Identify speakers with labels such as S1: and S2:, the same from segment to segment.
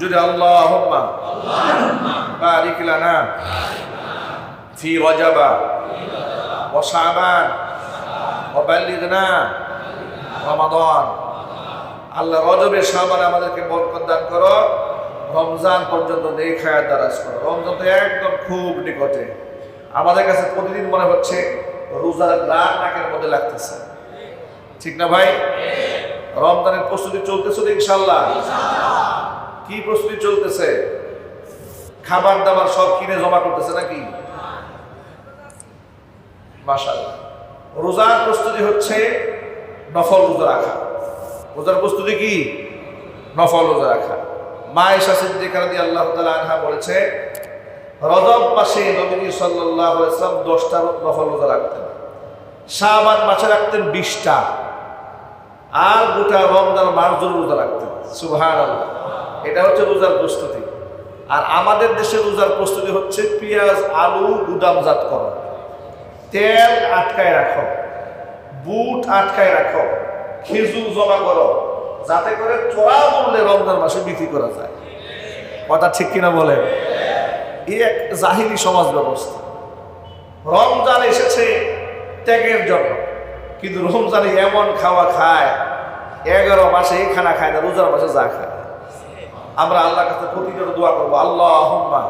S1: যদি আল্লাহুম্মা, বারিক লানা, ফি রজাবা ওয়া শাবান, ওয়া বাল্লিগনা রমাদান। আল্লাহ রজবে শাবান আমাদেরকে বরকত দান করো। রমজান পর্যন্ত খায়াত দারাজ করো। রমজান তো একদম খুব নিকটে। আমাদের কাছে প্রতিদিন মনে হচ্ছে রোজার গ্রাম নাকের মধ্যে লাগতেছে। ঠিক না ভাই? রমজানের প্রস্তুতি চলতেছে ইনশাল্লাহ কি প্রস্তুতি চলতেছে? খাবার দাবার সব কিনে জমা করতেছে নাকি? রোজার প্রস্তুতি হচ্ছে নফল রোজা রাখা। রোজার প্রস্তুতি কি? নফল রোজা রাখা। মা এসা সিদ্দিকা রাদিয়াল্লাহু আল্লাহ আনহা বলেছে, রজব মাসে নবী সাল্লাল্লাহু আলাইহি সাল্লাম 10টা নফল রোজা রাখতেন। শাবান মাসে রাখতেন 20টা আর গোটা রমজান মাস জন্য রোজা রাখতেন। সুবহানাল্লাহ। এটা হচ্ছে রোজার প্রস্তুতি। আর আমাদের দেশে রোজার প্রস্তুতি হচ্ছে পেঁয়াজ, আলু গুদামজাত করা তেল আটকায় রাখো, বুট আটকায় রাখো, খেজুর জমা করো, যাতে করে চড়া মূল্যে রমজান মাসে বিক্রি করা যায়। কথা ঠিক কিনা বলেন এই এক জাহিরি সমাজ ব্যবস্থা। রমজান এসেছে ত্যাগের জন্য, কিন্তু রমজানে এমন খাওয়া খায়, এগারো মাসে এই খানা খায় না, রোজার মাসে যা খায়। আমরা আল্লাহর কাছে প্রতিদিন দোয়া করব আল্লাহ হুম্মা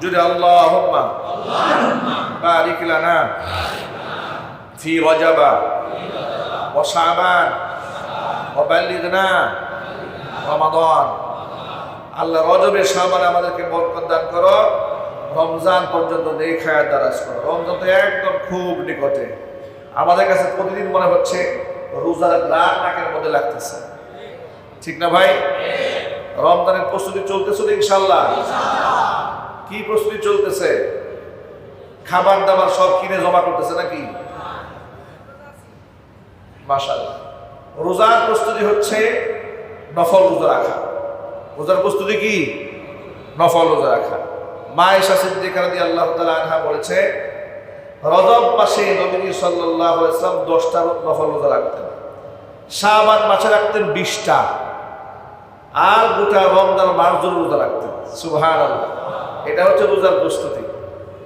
S1: যদি আল্লাহ হুম্মা বারিক লানা। ফি রজাবা। ওয়া শাবান। ওয়া বাল্লিগনা। রমাদান। আল্লাহ রজবে শাবান আমাদেরকে বরকত দান করো। রমজান পর্যন্ত খায়াত দারাজ করো। রমজান তো একদম খুব নিকটে। আমাদের কাছে প্রতিদিন মনে হচ্ছে রোজার গ্রাম নাকের মধ্যে লাগতেছে। ঠিক না ভাই? রমজানের প্রস্তুতি চলতেছে ইনশাল্লাহ কি প্রস্তুতি চলতেছে? খাবার দাবার সব কিনে জমা করতেছে নাকি? মাসাল রোজার প্রস্তুতি হচ্ছে নফল রোজা রাখা। রোজার প্রস্তুতি কি? নফল রোজা রাখা। মা এসা সিদ্দিকা রাদিয়াল্লাহু তাআলা আনহা বলেছে রজব মাসে নবী সাল্লাল্লাহু আলাইহি সাল্লাম 10টা নফল রোজা রাখতেন। শাবান মাসে রাখতেন 20টা আর গোটা রমজান মাস জন্য রোজা রাখতেন সুবহানাল্লাহ। এটা হচ্ছে রোজার প্রস্তুতি।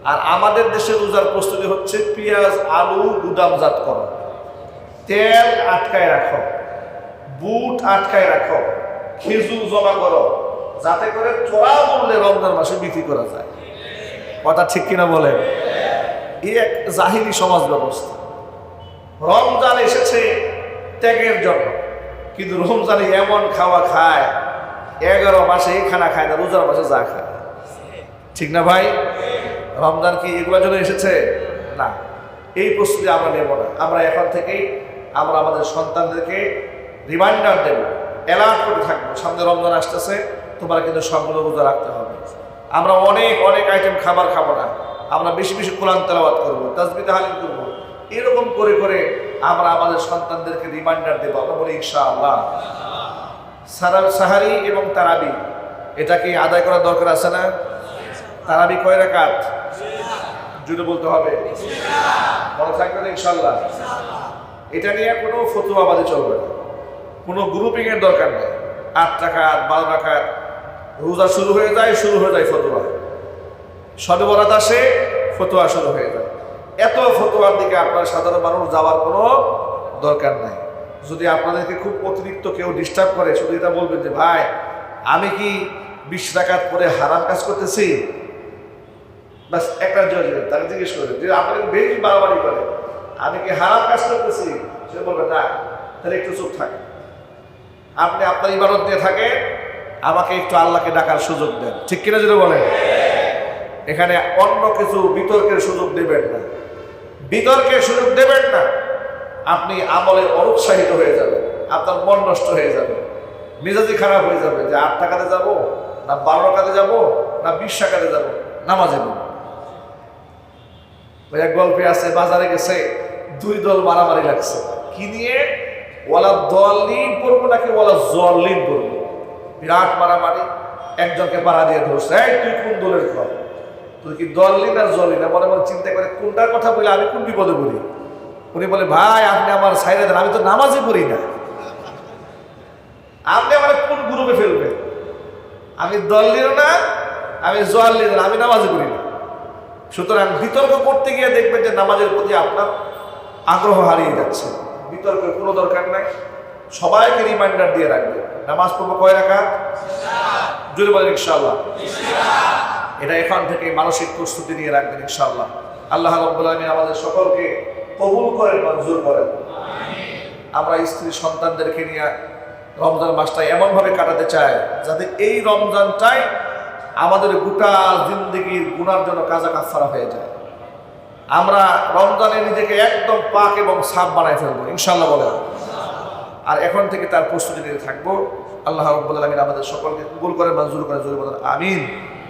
S1: আর আমাদের দেশে রোজার প্রস্তুতি হচ্ছে পেঁয়াজ, আলু গুদামজাত করা। তেল আটকায় রাখো। বুট আটকায় রাখো। খেজুর জমা করো। যাতে করে চড়া মূল্যে রমজান মাসে বিক্রি করা যায়। কথা ঠিক কিনা বলেন এই এক জাহিরি সমাজ ব্যবস্থা। রমজান এসেছে ত্যাগের জন্য। কিন্তু রমজানে এমন খাওয়া খায়, এগারো মাসে এই খানা খায় না, রোজার মাসে যা খায়। ঠিক না ভাই? রমজান কি এগুলোর জন্য এসেছে? না। এই প্রস্তুতি আমরা নেব না। আমরা এখন থেকেই আমরা আমাদের সন্তানদেরকে রিমাইন্ডার দেব। অ্যালার্ট করে থাকব, সামনে রমজান আসতেছে, তোমার কিন্তু সবগুলো রোজা রাখতে হবে। আমরা অনেক অনেক আইটেম খাবার খাব না। আমরা বেশি বেশি কোরআন তেলাওয়াত করব তাজবিতে হালিম করব। এরকম করে করে আমরা আমাদের সন্তানদেরকে রিমাইন্ডার দেবো। আমরা বলি, ইনশাআল্লাহ। সারা সাহারি এবং তারাবি এটা কি আদায় করার দরকার আছে না? তারাবি কয় রাকাত? যদি বলতে হবে। মনে থাকবে না ইনশাল্লাহ এটা নিয়ে কোনো ফতুয়াবাদে চলবে না। কোনো গ্রুপিং এর দরকার নেই। আট টাকাত বারো টাকাত রোজা শুরু হয়ে যায়, শুরু হয়ে যায় ফতুয়া। সবে বরাত আসে, ফতুয়া শুরু হয়ে যায়। এত ফতুয়ার দিকে আপনার সাধারণ মানুষ যাওয়ার কোনো দরকার নাই। যদি আপনাদেরকে খুব অতিরিক্ত কেউ ডিস্টার্ব করে, শুধু এটা বলবেন যে, ভাই, আমি কি বিশ টাকাত পরে হারাম কাজ করতেছি? বাস একটা জয় তাকে জিজ্ঞেস করে, যে আপনাকে বেশি বাড়াবাড়ি করে। আমি কি হারাম কাজ করতেছি? সে বলবে, না, তাহলে একটু চুপ থাকে। আপনি আপনার ইবাদত দিয়ে থাকেন, আমাকে একটু আল্লাহকে ডাকার সুযোগ দেন। ঠিক কিনা যদি বলেন? এখানে অন্য কিছু বিতর্কের সুযোগ দেবেন না। বিতর্কের সুযোগ দেবেন না। আপনি আমলে অনুৎসাহিত হয়ে যাবেন, আপনার মন নষ্ট হয়ে যাবে মেজাজি খারাপ হয়ে যাবে যে আট টাকাতে যাব, না বারো টাকাতে যাব, না বিশ টাকাতে যাব, নামাজে ওই এক গল্পে আছে, বাজারে গেছে, দুই দল মারামারি লাগছে। কি নিয়ে? ওয়ালা দলিন পড়ব নাকি ওয়ালা জলিন পড়ব? বিরাট মারামারি, একজনকে পাড়া দিয়ে ধরছে। এই, তুই কোন দলের ঘর তুই কি দললি না জলি না মনে মনে চিন্তা করে কোনটার কথা বলে, আমি কোন বিপদে পড়ি? উনি বলে, ভাই, আপনি আমার সাইডে দেন, আমি তো নামাজে পড়ি না। আপনি আমার কোন গ্রুপে ফেলবেন? আমি দল্লিও না, আমি জোয়াল্লিও না আমি নামাজে পড়ি না। সুতরাং বিতর্ক করতে গিয়ে দেখবেন যে নামাজের প্রতি আপনার আগ্রহ হারিয়ে যাচ্ছে। বিতর্কের কোনো দরকার নাই। সবাইকে রিমাইন্ডার দিয়ে রাখবে নামাজ পড়ব কয় রাখা জোরে বলেন ইনশাআল্লাহ। এটা এখান থেকে মানসিক প্রস্তুতি নিয়ে রাখবেন ইনশাআল্লাহ। আল্লাহ রাব্বুল আলামিন আমাদের সকলকে কবুল করেন, মঞ্জুর করেন। আমরা স্ত্রী সন্তানদেরকে নিয়ে রমজান মাসটা এমনভাবে কাটাতে চাই, যাতে এই রমজানটাই আমাদের গোটা জিন্দগির গুনার জন্য কাজা কাফারা হয়ে যায়। আমরা রমজানে নিজেকে একদম পাক এবং সাফ বানায় ফেলব ইনশাল্লাহ বলে। আর এখন থেকে তার প্রস্তুতি নিয়ে থাকব। আল্লাহ রব্বুল আলমিন আমাদের সকলকে কবুল করে মঞ্জুর করে জোরে বলেন, আমিন।